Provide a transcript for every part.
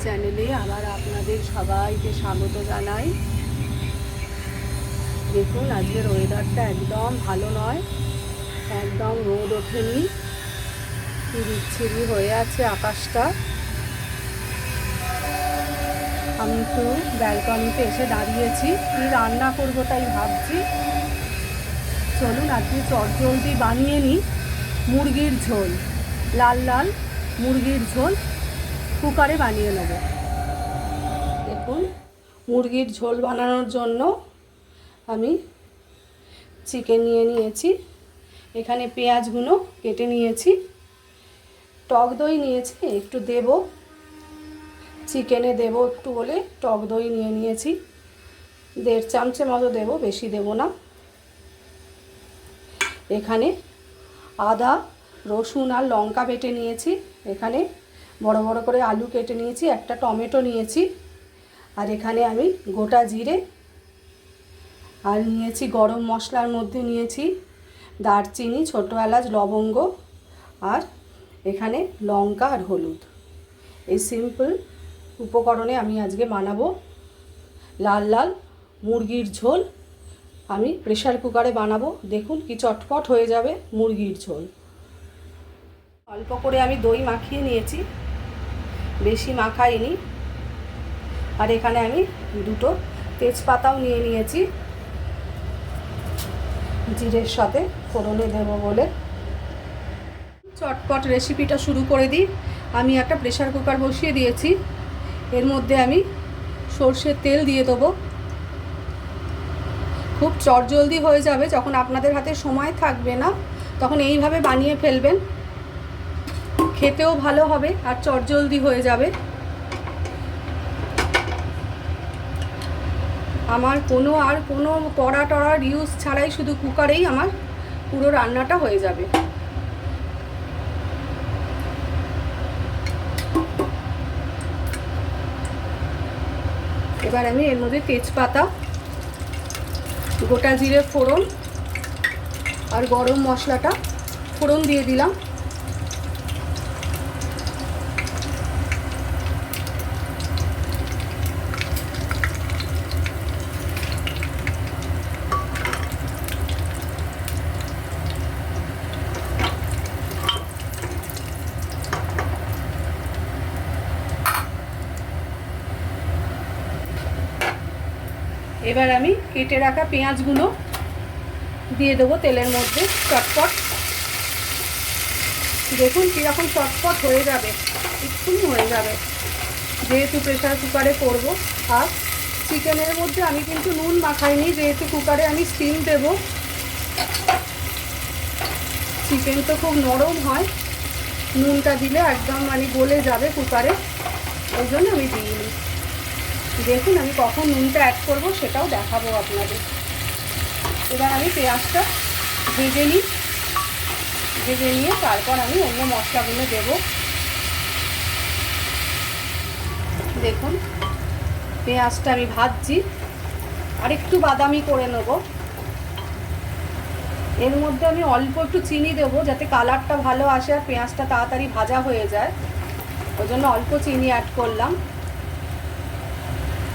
চ্যানেলে আবার আপনাদের সবাইকে স্বাগত জানাই। দেখুন, আজকের ওয়েদারটা একদম ভালো নয়। একদম রোদ ওঠেনি। বিচ্ছিরি হয়ে আছে আকাশটা। আমি তো ব্যালকনিতে এসে দাঁড়িয়েছি। কি রান্না করব তাই ভাবছি। চলুন আজকে চটজলদি বানিয়ে নিই মুরগির ঝোল। লাল লাল মুরগির ঝোল কুকারে বানিয়ে নেব। দেখুন, মুরগির ঝোল বানানোর জন্য আমি চিকেন নিয়ে নিয়েছি। এখানে পেঁয়াজগুলো কেটে নিয়েছি। টক দই নিয়েছি, একটু দেব। চিকেনে দেব একটু বলে টক দই নিয়ে নিয়েছি। দেড় চামচে মতো দেব, বেশি দেব না। এখানে আদা, রসুন আর লঙ্কা বেটে নিয়েছি। এখানে বড় বড় করে আলু কেটে নিয়েছি, একটা টমেটো নিয়েছি। আর এখানে আমি গোটা জিরে আর নিয়েছি গরম মশলার মধ্যে নিয়েছি দারচিনি, ছোটো এলাচ, লবঙ্গ আর এখানে লঙ্কা আর হলুদ। এই সিম্পল উপকরণে আমি আজকে বানাবো লাল লাল মুরগির ঝোল। আমি প্রেশার কুকারে বানাবো। দেখুন কি চটপট হয়ে যাবে মুরগির ঝোল। অল্প করে আমি দই মাখিয়ে নিয়েছি। বেশি মাখাইনি। আর এখানে আমি দুটো তেজপাতাও নিয়ে নিয়েছি। জিরের সাথে ফোড়নে দেবো বলে। চটপট রেসিপিটা শুরু করে দিই। আমি একটা প্রেশার কুকার বসিয়ে দিয়েছি। এর মধ্যে আমি সর্ষের তেল দিয়ে দেবো। খুব চটজলদি হয়ে যাবে, যখন আপনাদের হাতে সময় থাকবে না, তখন এইভাবে বানিয়ে ফেলবেন। খেতেও ভালো হবে আর চটজলদি হয়ে যাবে। আমার কোনো আর কোনো কড়া টড়ার ইউজ ছাড়াই শুধু কুকারেই আমার পুরো রান্নাটা হয়ে যাবে। এবার আমি এর মধ্যে তেজপাতা গোটা জিরে ফোড়ন আর গরম মশলাটা ফোড়ন দিয়ে দিলাম। এবার আমি কেটে রাখা পেঁয়াজগুলো দিয়ে দেবো তেলের মধ্যে চটপট। দেখুন কীরকম চটপট হয়ে যাবে, এক্ষুনি হয়ে যাবে। যেহেতু প্রেশার কুকারে করব, আর চিকেনের মধ্যে আমি কিন্তু নুন মাখাইনি, যেহেতু কুকারে আমি স্টিম দেব। চিকেন তো খুব নরম হয়, নুনটা দিলে একদম মানে গলে যাবে কুকারে ওই জন্য আমি দিইনি। দেখুন, আমি কখন নুনটা অ্যাড করব সেটাও দেখাবো আপনাদের। এবার আমি পেঁয়াজটা ভেজে নিই। ভেজে নিয়ে তারপর আমি অন্য মশলাগুলো দেব। দেখুন, পেঁয়াজটা আমি ভাজছি। আর একটু বাদামি করে নেব। এর মধ্যে আমি অল্প একটু চিনি দেবো যাতে কালারটা ভালো আসে আর পেঁয়াজটা তাড়াতাড়ি ভাজা হয়ে যায়। ওই জন্য অল্প চিনি অ্যাড করলাম।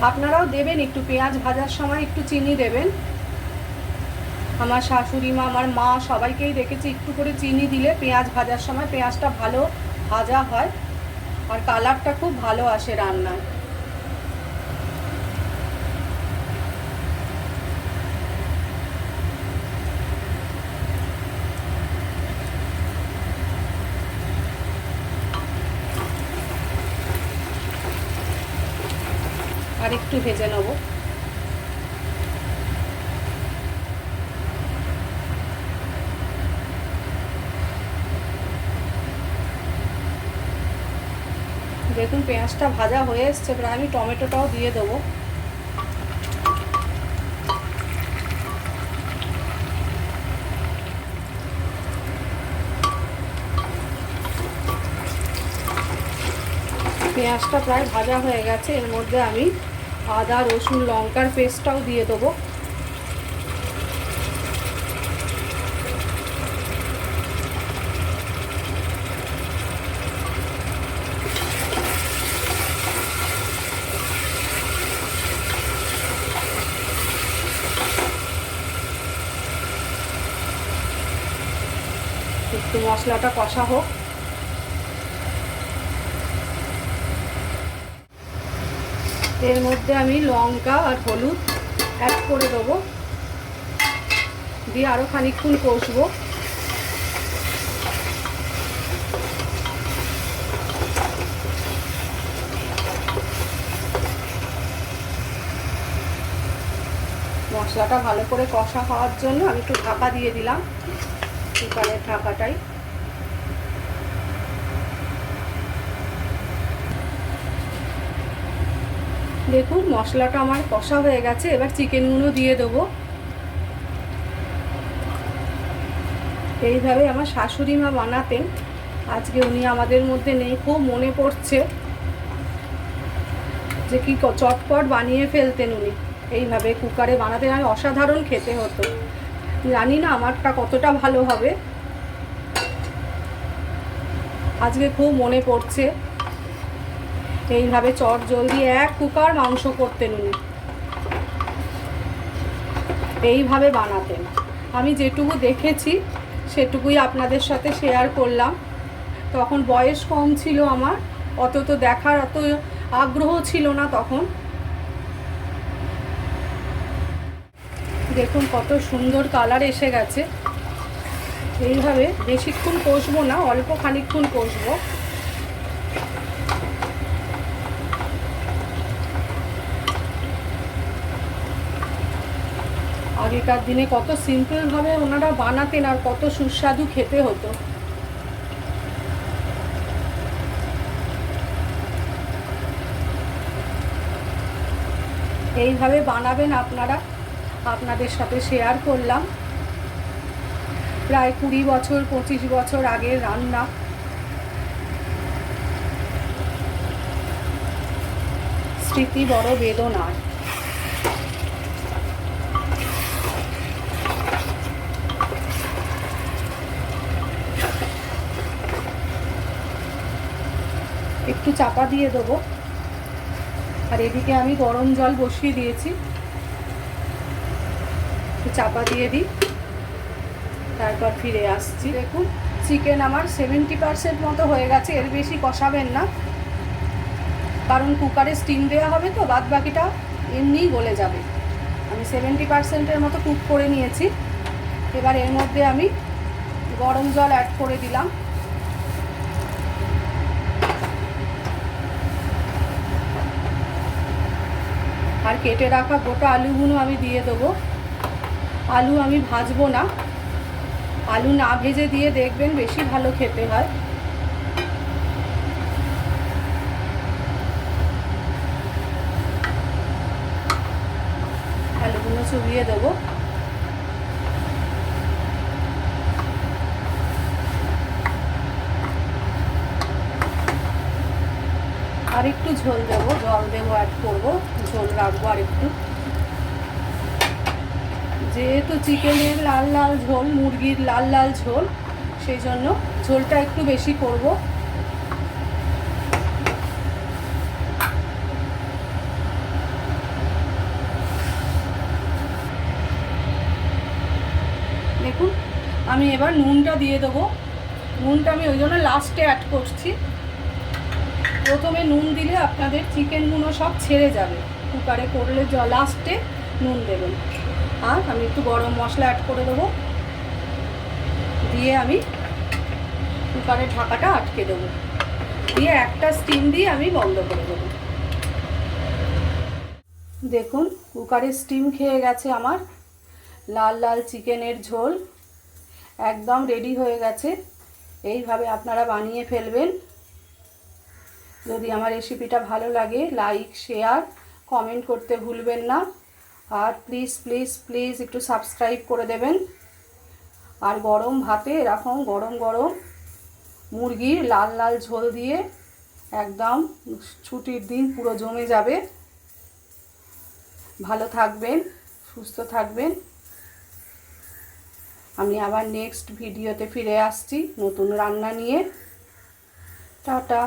আপনারাও দেবেন একটু পেঁয়াজ ভাজার সময় একটু চিনি দেবেন। আমার শাশুড়ি মা, আমার মা সবাইকেই দেখেছি একটু করে চিনি দিলে পেঁয়াজ ভাজার সময় পেঁয়াজটা ভালো ভাজা হয়। আর কালারটা খুব ভালো আসে রান্নায় আর একটু ভেজে নেব। দেখুন, পেঁয়াজটা ভাজা হয়ে এসছে। প্রায় আমি টমেটোটাও দিয়ে দেবো। পেঁয়াজটা প্রায় ভাজা হয়ে গেছে। এর মধ্যে আমি আদা রসুন লঙ্কার পেস্টটাও দিয়ে দেবো। একটু মশলাটা কষা হোক। এর মধ্যে আমি লঙ্কা আর হলুদ অ্যাড করে দেবো। দিয়ে আরও খানিকক্ষণ কষবো। মশলাটা ভালো করে কষা হওয়ার জন্য আমি একটু ঢাকা দিয়ে দিলাম। কুকারের ঢাকাটাই। দেখুন, মশলাটা আমার কষা হয়ে গেছে, এবার চিকেনগুলো দিয়ে দেবো। এইভাবে আমার শাশুড়ি মা বানাতেন। আজকে উনি আমাদের মধ্যে নেই, খুব মনে পড়ছে যে কি চটপট বানিয়ে ফেলতেন উনি। এইভাবে কুকারে বানাতেন আমি অসাধারণ খেতে হতো। জানি না আমারটা কতটা ভালো হবে। আজকে খুব মনে পড়ছে। এইভাবে চট জলদি এক কুকার মাংস করতেন উনি। এইভাবে বানাতেন। আমি যেটুকু দেখেছি, সেটুকুই আপনাদের সাথে শেয়ার করলাম। তখন বয়স কম ছিল আমার, অত তো দেখার অত আগ্রহ ছিল না তখন। দেখুন কত সুন্দর কালার এসে গেছে। এইভাবে বেশিক্ষণ কষবো না, অল্প খানিকক্ষণ কষবো। আগেকার দিনে কত সিম্পলভাবে ওনারা বানাতেন আর কত সুস্বাদু খেতে হতো। এইভাবে বানাবেন আপনারা। আপনাদের সাথে শেয়ার করলাম। প্রায় কুড়ি বছর, পঁচিশ বছর আগের রান্না। স্মৃতি বড় বেদনার। একটু চাপা দিয়ে দেবো। আর এদিকে আমি গরম জল বসিয়ে দিয়েছি। একটু চাপা দিয়ে দিই। তারপর ফিরে আসছি। দেখুন, চিকেন আমার সেভেন্টি পার্সেন্ট মতো হয়ে গেছে, এর বেশি কষাবেন না। কারণ কুকারে স্টিম দেওয়া হবে তো বাদ বাকিটা এমনিই গলে যাবে। আমি সেভেন্টি পার্সেন্টের মতো কুক করে নিয়েছি। এবার এর মধ্যে আমি গরম জল অ্যাড করে দিলাম। আর কেটে রাখা গোটা আলুগুলো আমি দিয়ে দেবো। আলু আমি ভাজবো না। আলু না ভেজে দিয়ে দেখবেন বেশি ভালো খেতে হয়। আলুগুলো চুবিয়ে দেবো। আর একটু ঝোল দেবো, জল দেবো অ্যাড করব। ঝোল রাখব আর একটু যেহেতু চিকেনের লাল লাল ঝোল, মুরগির লাল লাল ঝোল, সেই জন্য ঝোলটা একটু বেশি করব। দেখুন, আমি এবার নুনটা দিয়ে দেবো। নুনটা আমি ওই জন্য লাস্টে অ্যাড করছি। প্রথমে নুন দিলে আপনাদের চিকেনগুলো সব ছেড়ে যাবে। কুকারে করলে জল লাস্টে নুন দেবেন। আর আমি একটু গরম মশলা অ্যাড করে দেবো। দিয়ে আমি কুকারের ঢাকাটা আটকে দেবো। দিয়ে একটা স্টিম দিয়ে আমি বন্ধ করে দেবো। দেখুন কুকারের স্টিম খেয়ে গেছে আমার। লাল লাল চিকেনের ঝোল একদম রেডি হয়ে গেছে। এইভাবে আপনারা বানিয়ে ফেলবেন। যদি আমার রেসিপিটা ভালো লাগে লাইক শেয়ার কমেন্ট করতে ভুলবেন না। আর প্লিজ প্লিজ প্লিজ একটু সাবস্ক্রাইব করে দেবেন। আর গরম ভাতে এরকম গরম গরম মুরগির লাল লাল ঝোল দিয়ে একদম ছুটির দিন পুরো জমে যাবে। ভালো থাকবেন, সুস্থ থাকবেন। আমি আবার নেক্সট ভিডিওতে ফিরে আসছি নতুন রান্না নিয়ে। টাটা।